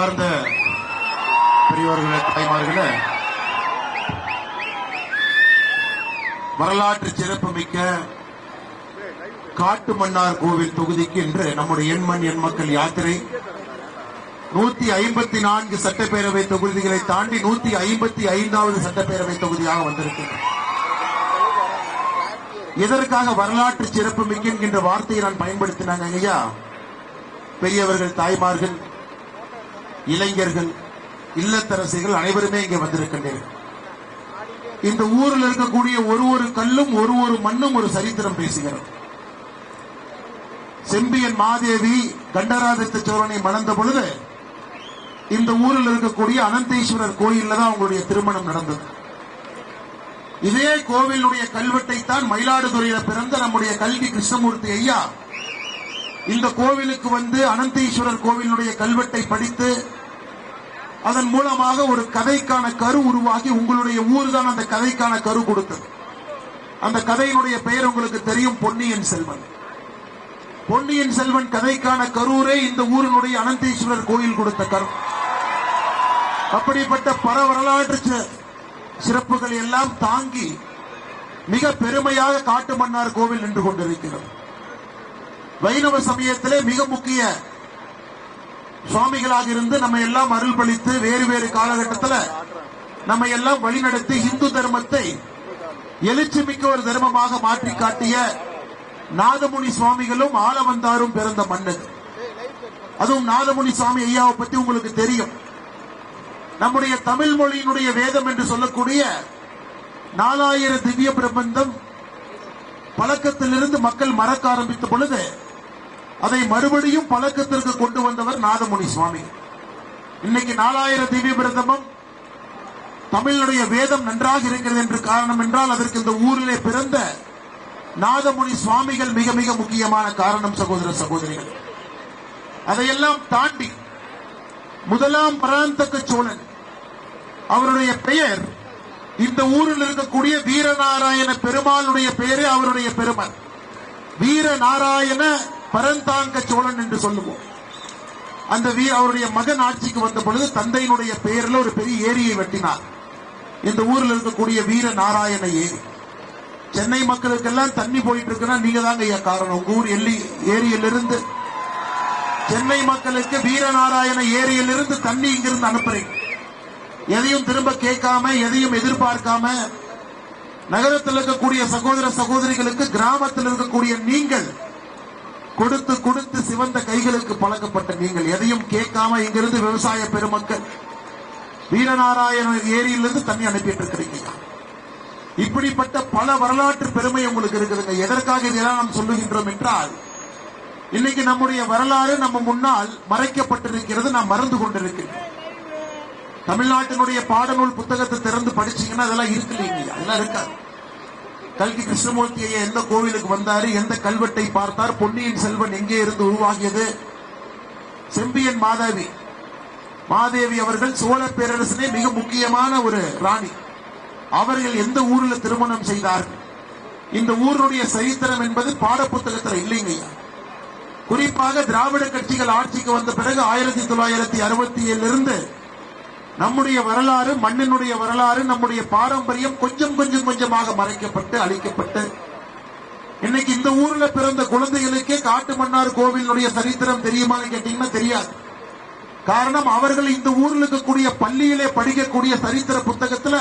அன்பார்ந்த பெரியோர்களே தாய்மார்களே வரலாற்று சிறப்புமிக்க காட்டு மன்னார் கோவில் தொகுதிக்கு இன்று நம்முடைய எண்மண் எண் மக்கள் யாத்திரை. நூத்தி ஐம்பத்தி நான்கு சட்டப்பேரவை தொகுதிகளை தாண்டி நூத்தி ஐம்பத்தி ஐந்தாவது சட்டப்பேரவை தொகுதியாக வந்திருக்கிறது. எதற்காக வரலாற்று சிறப்புமிக்க என்கின்ற வார்த்தையை நான் பயன்படுத்தினாங்க ஐயா? பெரியவர்கள் தாய்மார்கள் இளைஞர்கள் இல்லத்தரசிகள் அனைவருமே இங்கே வந்திருக்கின்றீர்கள் இந்த ஊரில் இருக்கக்கூடிய ஒரு ஒரு கல்லும் ஒரு ஒரு மண்ணும் ஒரு சரித்திரம் பேசுகிறது. செம்பியன் மாதேவி கண்டராதித்த சோழனை மணந்த பொழுது இந்த ஊரில் இருக்கக்கூடிய அனந்தீஸ்வரர் கோயில்ல தான் அவங்களுடைய திருமணம் நடந்தது. இதே கோவிலுடைய கல்வெட்டை தான் மயிலாடுதுறையில பிறந்த நம்முடைய கல்வி கிருஷ்ணமூர்த்தி ஐயா இந்த கோவிலுக்கு வந்து அனந்தீஸ்வரர் கோவிலுடைய கல்வெட்டை படித்து அதன் மூலமாக ஒரு கதைக்கான கரு உருவாகி உங்களுடைய ஊர் தான் அந்த கதைக்கான கரு கொடுத்தது. அந்த கதையினுடைய பெயர் உங்களுக்கு தெரியும் பொன்னியின் செல்வன். பொன்னியின் செல்வன் கதைக்கான கரூரே இந்த ஊரினுடைய அனந்தீஸ்வரர் கோயில் கொடுத்த கரு. அப்படிப்பட்ட பல வரலாற்று சிறப்புகள் எல்லாம் தாங்கி மிக பெருமையாக காட்டு மன்னார் கோவில் நின்று கொண்டிருக்கிறது. வைணவ சமயத்திலே மிக முக்கிய சுவாமிகளாக இருந்து நம்ம எல்லாம் அருள் பளித்து வேறு வேறு காலகட்டத்தில் நம்ம எல்லாம் வழிநடத்தி இந்து தர்மத்தை எழுச்சி மிக்க ஒரு தர்மமாக மாற்றி காட்டிய நாதமுனி சுவாமிகளும் ஆலவந்தாரும் பிறந்த மன்னது அதுவும் நாதமுனி சுவாமி ஐயாவை பத்தி உங்களுக்கு தெரியும். நம்முடைய தமிழ் மொழியினுடைய வேதம் என்று சொல்லக்கூடிய நாலாயிர திவ்ய பிரபந்தம் பழக்கத்திலிருந்து மக்கள் மறக்க ஆரம்பித்த பொழுது அதை மறுபடியும் பழக்கத்திற்கு கொண்டு வந்தவர் நாதமுனி சுவாமி. இன்னைக்கு நாலாயிரம் திவ்ய பிரதமம் தமிழுடைய வேதம் நன்றாக இருக்கிறது என்று காரணம் என்றால் அதற்கு இந்த ஊரிலே பிறந்த நாதமுனி சுவாமிகள் மிக மிக முக்கியமான காரணம் சகோதர சகோதரிகள். அதையெல்லாம் தாண்டி முதலாம் பராந்தக சோழன் அவருடைய பெயர் இந்த ஊரில் இருக்கக்கூடிய வீரநாராயண பெருமாளுடைய பெயரே அவருடைய பெருமை. வீரநாராயண பரந்தாங்க சோழன் என்று சொல்லுவோம். அந்த வீ அவருடைய மகன் ஆட்சிக்கு வந்த பொழுது தந்தையினுடைய பெயரில் ஒரு பெரிய ஏரியை வெட்டினார். இந்த ஊரில் இருக்கக்கூடிய வீர நாராயண ஏரி. சென்னை மக்களுக்கெல்லாம் தண்ணி போயிட்டு இருக்குன்னா நீங்க தாங்க ஐயா காரணம். உங்க ஊர் எல்லி ஏரியிலிருந்து சென்னை மக்களுக்கு வீரநாராயண ஏரியிலிருந்து தண்ணி இங்கிருந்து அனுப்புறீங்க எதையும் திரும்ப கேட்காம எதையும் எதிர்பார்க்காம நகரத்தில் இருக்கக்கூடிய சகோதர சகோதரிகளுக்கு கிராமத்தில் இருக்கக்கூடிய நீங்கள் கொடுத்து கொடுத்து சிவந்த கைகளுக்கு பழக்கப்பட்ட நீங்கள் எதையும் கேட்காம இங்கிருந்து விவசாய பெருமக்கள் வீரநாராயண ஏரியிலிருந்து தண்ணி அனுப்பிட்டு இருக்கிறீங்க இப்படிப்பட்ட பல வரலாற்று பெருமை உங்களுக்கு இருக்குதுங்க. எதற்காக இதெல்லாம் நாம் சொல்லுகின்றோம் என்றால் இன்னைக்கு நம்முடைய வரலாறு நம்ம முன்னால் மறைக்கப்பட்டிருக்கிறது நாம் மறந்து கொண்டிருக்கிறோம். தமிழ்நாட்டினுடைய பாடநூல் புத்தகத்தை திறந்து படிச்சீங்கன்னா அதெல்லாம் இருக்கு இல்லைங்க. அதெல்லாம் இருக்காது. கல்கி கிருஷ்ணமூர்த்தி ஐயா எந்த கோவிலுக்கு வந்தாரு எந்த கல்வெட்டை பார்த்தார் பொன்னியின் செல்வன் எங்கே இருந்து உருவாகியது? செம்பியன் மாதேவி. மாதேவி அவர்கள் சோழ பேரரசிலே மிக முக்கியமான ஒரு ராணி. அவர்கள் எந்த ஊர்ல திருமணம் செய்தார்கள் இந்த ஊருடைய சரித்திரம் என்பது பாடப்புத்தகத்தில் இல்லைங்க குறிப்பாக திராவிட கட்சிகள் ஆட்சிக்கு வந்த பிறகு ஆயிரத்தி தொள்ளாயிரத்தி அறுபத்தி ஏழிலிருந்து நம்முடைய வரலாறு மண்ணினுடைய வரலாறு நம்முடைய பாரம்பரியம் கொஞ்சம் கொஞ்சம் கொஞ்சமாக மறைக்கப்பட்டு அழிக்கப்பட்டு இன்னைக்கு இந்த ஊர்ல பிறந்த குழந்தைகளுக்கே காட்டு மன்னார் கோவிலுடைய சரித்திரம் தெரியுமான்னு கேட்டீங்கன்னா தெரியாது. காரணம் அவர்கள் இந்த ஊர்ல இருக்கக்கூடிய பள்ளியிலே படிக்கக்கூடிய சரித்திர புத்தகத்துல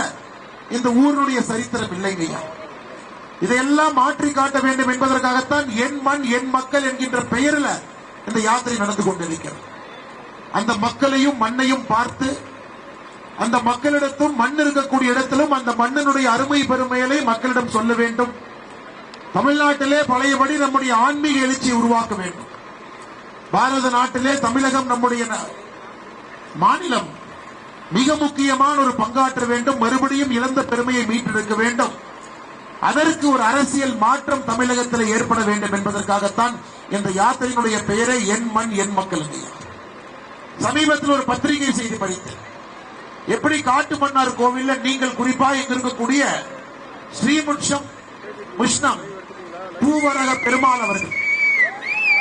இந்த ஊருடைய சரித்திரம் இல்லைங்கய்யா இதையெல்லாம் மாற்றி காட்ட வேண்டும் என்பதற்காகத்தான் என் மண் என் மக்கள் என்கின்ற பெயரில் இந்த யாத்திரை நடந்து கொண்டிருக்கிறது. அந்த மக்களையும் மண்ணையும் பார்த்து அந்த மக்களிடத்தும் மண் இருக்கக்கூடிய இடத்திலும் அந்த மண்ணினுடைய அருமை பெருமைகளை மக்களிடம் சொல்ல வேண்டும். தமிழ்நாட்டிலே பழையபடி நம்முடைய ஆன்மீக எழுச்சியை உருவாக்க வேண்டும். பாரத நாட்டிலே தமிழகம் நம்முடைய மாநிலம் மிக முக்கியமான ஒரு பங்காற்ற வேண்டும். மறுபடியும் இழந்த பெருமையை மீட்டெடுக்க வேண்டும். அதற்கு ஒரு அரசியல் மாற்றம் தமிழகத்தில் ஏற்பட வேண்டும் என்பதற்காகத்தான் இந்த யாத்திரையினுடைய பெயரை என் மண் என் மக்கள் சமீபத்தில் ஒரு பத்திரிகை செய்தி படித்தேன். எப்படி காட்டு மன்னார் கோவில்ல நீங்கள் குறிப்பாக இருக்கக்கூடிய ஸ்ரீமுட்சம் முஷ்ணம் பூவரக பெருமாள் அவர்கள்.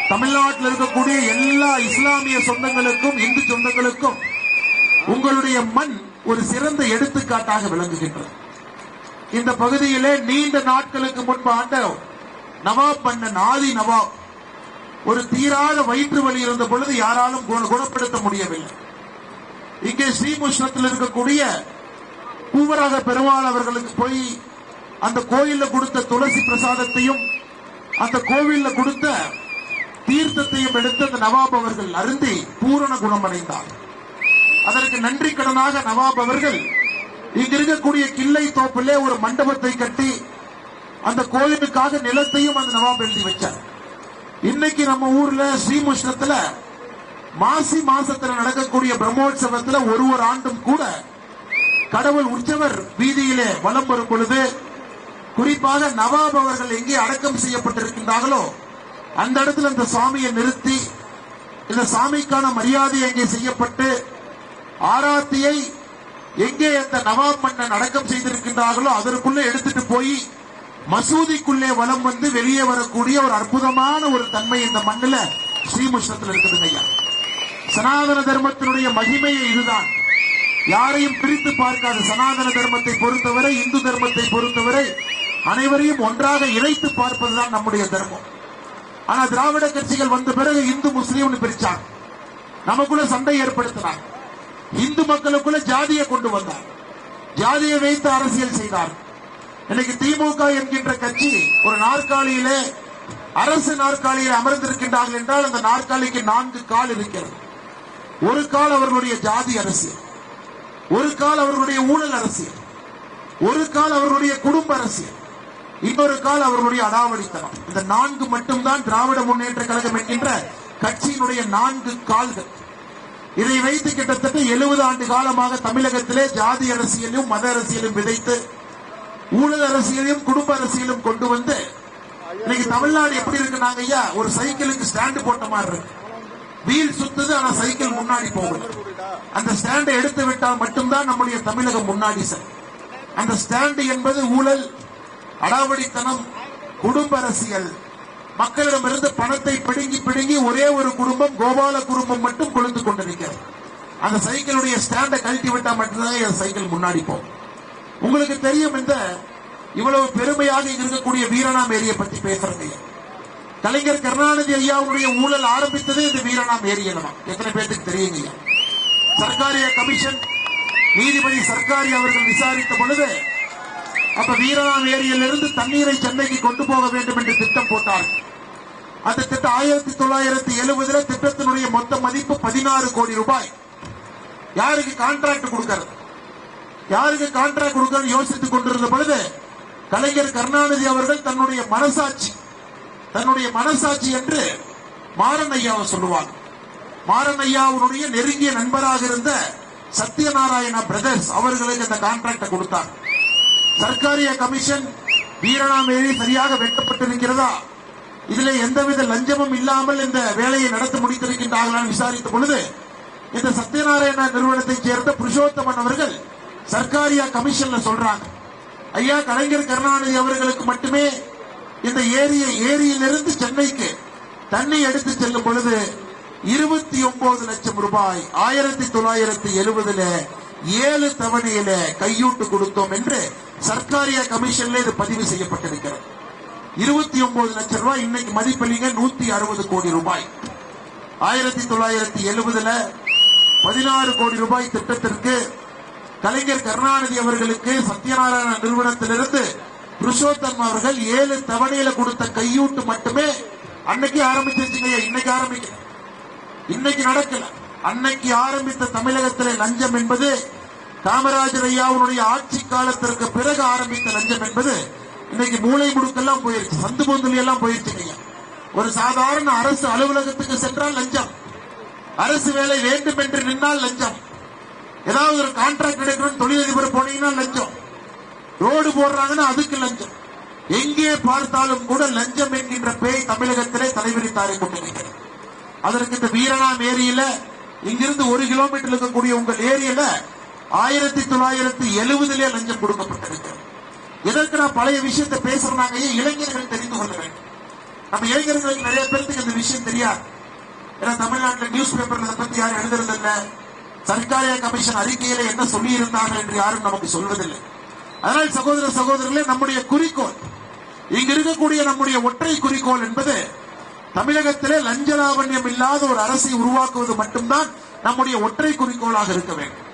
தமிழ்நாட்டில் இருக்கக்கூடிய எல்லா இஸ்லாமிய சொந்தங்களுக்கும் இந்து சொந்தங்களுக்கும் உங்களுடைய மண் ஒரு சிறந்த எடுத்துக்காட்டாக விளங்குகின்றது. இந்த பகுதியிலே நீண்ட நாட்களுக்கு முன்பு ஆண்ட நவாப் மன்னன் ஆதி நவாப் ஒரு தீராத வயிற்று வலி இருந்த பொழுது யாராலும் குணப்படுத்த முடியவில்லை. இங்கே ஸ்ரீமுஷ்ணத்தில் இருக்கக்கூடிய பூவராக பெருமாள் அவர்களுக்கு போய் அந்த கோயில்ல கொடுத்த துளசி பிரசாதத்தையும் அந்த கோவில்ல கொடுத்த தீர்த்தத்தையும் எடுத்து அந்த நவாப் அவர்கள் அருந்தி பூரண குணமடைந்தார். அதற்கு நன்றி கடனாக நவாப் அவர்கள் இங்க இருக்கக்கூடிய கிள்ளை தோப்பிலே ஒரு மண்டபத்தை கட்டி அந்த கோயிலுக்காக நிலத்தையும் அந்த நவாப் எழுதி வச்சார். இன்னைக்கு நம்ம ஊர்ல ஸ்ரீமுஷ்ணத்துல மாசி மாசத்துல நடக்கக்கூடிய பிரம்மோற்சவத்துல ஒரு ஒரு ஆண்டும் கூட கடவுள் உற்சவர் வீதியிலே வலம் வரும் பொழுது குறிப்பாக நவாப் அவர்கள் எங்கே அடக்கம் செய்யப்பட்டிருக்கின்றார்களோ அந்த இடத்துல இந்த சாமியை நிறுத்தி இந்த சாமிக்கான மரியாதை எங்கே செய்யப்பட்டு ஆராத்தியை எங்கே அந்த நவாப் மன்னன் அடக்கம் செய்திருக்கின்றார்களோ அதற்குள்ளே எடுத்துட்டு போய் மசூதிக்குள்ளே வலம் வந்து வெளியே வரக்கூடிய ஒரு அற்புதமான ஒரு தன்மை இந்த மண்ணுல ஸ்ரீமுஷ்ணத்தில் இருக்குதுங்க ஐயா. சனாதன தர்மத்தினுடைய மகிமையே இதுதான். யாரையும் பிரித்து பார்க்காத சனாதன தர்மத்தை பொறுத்தவரை இந்து தர்மத்தை பொறுத்தவரை அனைவரையும் ஒன்றாக இணைத்து பார்ப்பதுதான் நம்முடைய தர்மம். ஆனா திராவிட கட்சிகள் வந்த பிறகு இந்து முஸ்லீம்னு பிரிச்சாங்க. நமக்குள்ள சண்டை ஏற்படுத்தினார் இந்து மக்களுக்குள்ள ஜாதியை கொண்டு வந்தார் ஜாதியை வைத்து அரசியல் செய்தார் இன்னைக்கு திமுக என்கின்ற கட்சி ஒரு நாற்காலியிலே அரசு நாற்காலியில் அமர்ந்திருக்கின்றார்கள் என்றால் அந்த நாற்காலிக்கு நான்கு கால் இருக்கிறது. ஒரு கால் அவர்களுடைய ஜாதி அரசியல் ஒரு கால் அவர்களுடைய ஊழல் அரசியல் ஒரு கால் அவர்களுடைய குடும்ப அரசியல் இன்னொரு கால் அவர்களுடைய அடாவடித்தனம். இந்த நான்கு மட்டும்தான் திராவிட முன்னேற்ற கழகம் என்கின்ற கட்சியினுடைய நான்கு கால்கள். இதை வைத்து கிட்டத்தட்ட எழுபது ஆண்டு காலமாக தமிழகத்திலே ஜாதி அரசியலையும் மத அரசியலும் விதைத்து ஊழல் அரசியலையும் குடும்ப அரசியலும் கொண்டு வந்து இன்னைக்கு தமிழ்நாடு எப்படி இருக்குனாங்க ஐயா ஒரு சைக்கிளுக்கு ஸ்டாண்டு போட்ட மாதிரி இருக்கு. வீல் சுத்துது ஆனா சைக்கிள் முன்னாடி போகுது. அந்த ஸ்டாண்டை எடுத்து விட்டால் மட்டும்தான் நம்முடைய தமிழகம் முன்னாடி சார் அந்த ஸ்டாண்டு என்பது ஊழல் அடாவடித்தனம் குடும்ப அரசியல். மக்களிடமிருந்து பணத்தை பிடுங்கி பிடுங்கி ஒரே ஒரு குடும்பம் கோபால குடும்பம் மட்டும் கொழுந்து கொண்டிருக்கிறது. அந்த சைக்கிளுடைய ஸ்டாண்டை கழட்டி விட்டா மட்டும்தான் என் சைக்கிள் முன்னாடி போகும். உங்களுக்கு தெரியும் இந்த இவ்வளவு பெருமையாக இருக்கக்கூடிய வீரணாம் ஏரியை பற்றி பேசுறீங்க கலைஞர் கருணாநிதி ஐயாவுடைய ஊழல் ஆரம்பித்ததே இந்த வீரணாம் ஏரியனமா எத்தனை பேருக்கு தெரியுங்க? சர்க்காரிய கமிஷன் நீதிபதி சர்க்காரி அவர்கள் விசாரித்த பொழுது அப்ப வீரனாம் ஏரியிலிருந்து தண்ணீரை சென்னைக்கு கொண்டு போக வேண்டும் என்று திட்டம் போட்டார். அந்த திட்டம் ஆயிரத்தி தொள்ளாயிரத்தி எழுபதுல திட்டத்தினுடைய மொத்த மதிப்பு பதினாறு கோடி ரூபாய். யாருக்கு கான்ட்ராக்ட் கொடுக்கறது? யாருக்கு கான்ட்ராக்ட் கொடுக்கறது யோசித்துக் கொண்டிருந்த பொழுது கலைஞர் கருணாநிதி அவர்கள் தன்னுடைய மனசாட்சி தன்னுடைய மனசாட்சி என்று மாறன் ஐயாவை சொல்லுவாங்க. மாறன் ஐயாவுடைய நெருங்கிய நண்பராக இருந்த சத்யநாராயண பிரதர்ஸ் அவர்களுக்கு அந்த கான்ட்ராக்டை கொடுத்தார் சர்க்காரிய கமிஷன் வீரணாமேரி சரியாக வெட்டப்பட்டிருக்கிறதா? இதுல எந்தவித லஞ்சமும் இல்லாமல் இந்த வேலையை நடத்தி முடித்திருக்கின்றார்களா விசாரித்த பொழுது இந்த சத்யநாராயண நிறுவனத்தைச் சேர்ந்த புருஷோத்தமன் அவர்கள் சர்க்காரியா கமிஷன்ல சொல்றாங்க. ஐயா கலைஞர் கருணாநிதி அவர்களுக்கு மட்டுமே இந்த ஏரியை ஏரியிலிருந்து சென்னைக்கு தண்ணி எடுத்து செல்லும் பொழுது இருபத்தி ஒன்பது லட்சம் ரூபாய் ஆயிரத்தி தொள்ளாயிரத்தி எழுபதுல ஏழு தவணையில கையூட்டு கொடுத்தோம் என்று சர்க்காரிய கமிஷன்ல இது பதிவு செய்யப்பட்டிருக்கிறது. இருபத்தி ஒன்பது லட்சம் ரூபாய் இன்னைக்கு மதிப்பளிங்க நூத்தி அறுபது கோடி ரூபாய். ஆயிரத்தி தொள்ளாயிரத்தி எழுபதுல பதினாறு கோடி ரூபாய் திட்டத்திற்கு கலைஞர் கருணாநிதி அவர்களுக்கு சத்யநாராயண நிறுவனத்திலிருந்து புருஷோத்தம் அவர்கள் ஏழு தவணையில கொடுத்த கையூட்டு மட்டுமே அன்னைக்கு ஆரம்பிச்சிருச்சுங்க இன்னைக்கு ஆரம்பிக்க இன்னைக்கு நடக்கல. அன்னைக்கு ஆரம்பித்த தமிழகத்திலே லஞ்சம் என்பது காமராஜர் ஐயாவுடைய ஆட்சி காலத்திற்கு பிறகு ஆரம்பித்த லஞ்சம் என்பது இன்னைக்கு மூளை முடுக்கெல்லாம் போயிருச்சு. சந்து பொந்துலி எல்லாம் போயிருச்சுங்க ஒரு சாதாரண அரசு அலுவலகத்துக்கு சென்றால் லஞ்சம். அரசு வேலை வேண்டும் என்று நின்னால் லஞ்சம். ஏதாவது ஒரு கான்ட்ராக்ட் எடுக்கணும் தொழிலதிபர் போனீங்கன்னா லஞ்சம். ரோடு போடுறாங்கன்னா அதுக்கு லஞ்சம். எங்கே பார்த்தாலும் கூட லஞ்சம் என்கின்ற பேய் தமிழகத்திலே தலைவிரித்தாரை கொண்டிருக்கிறது அதற்கு இந்த வீரணாம் ஏரியில இங்கிருந்து ஒரு கிலோமீட்டர் இருக்கக்கூடிய உங்கள் ஏரியில ஆயிரத்தி தொள்ளாயிரத்தி எழுபதுல லஞ்சம் கொடுக்கப்பட்டிருக்கிறது. இதற்கு நான் பழைய விஷயத்தை பேசுறாங்க இளைஞர்கள் தெரிந்து கொள்ள வேண்டும். நம்ம இளைஞர்களுக்கு நிறைய பேருக்கு இந்த விஷயம் தெரியாது. ஏன்னா தமிழ்நாட்டில் நியூஸ் பேப்பர்ல இதை பத்தி யாரும் எழுதுறது இல்ல சர்க்காரிய கமிஷன் அறிக்கையில என்ன சொல்லி இருந்தார்கள் என்று யாரும் நமக்கு சொல்வதில்லை. அதனால் சகோதர சகோதரர்களே நம்முடைய குறிக்கோள் இங்க இருக்கக்கூடிய நம்முடைய ஒற்றை குறிக்கோள் என்பது தமிழகத்திலே லஞ்ச லாவண்யம் இல்லாத ஒரு அரசை உருவாக்குவது மட்டும்தான் நம்முடைய ஒற்றை குறிக்கோளாக இருக்க வேண்டும்.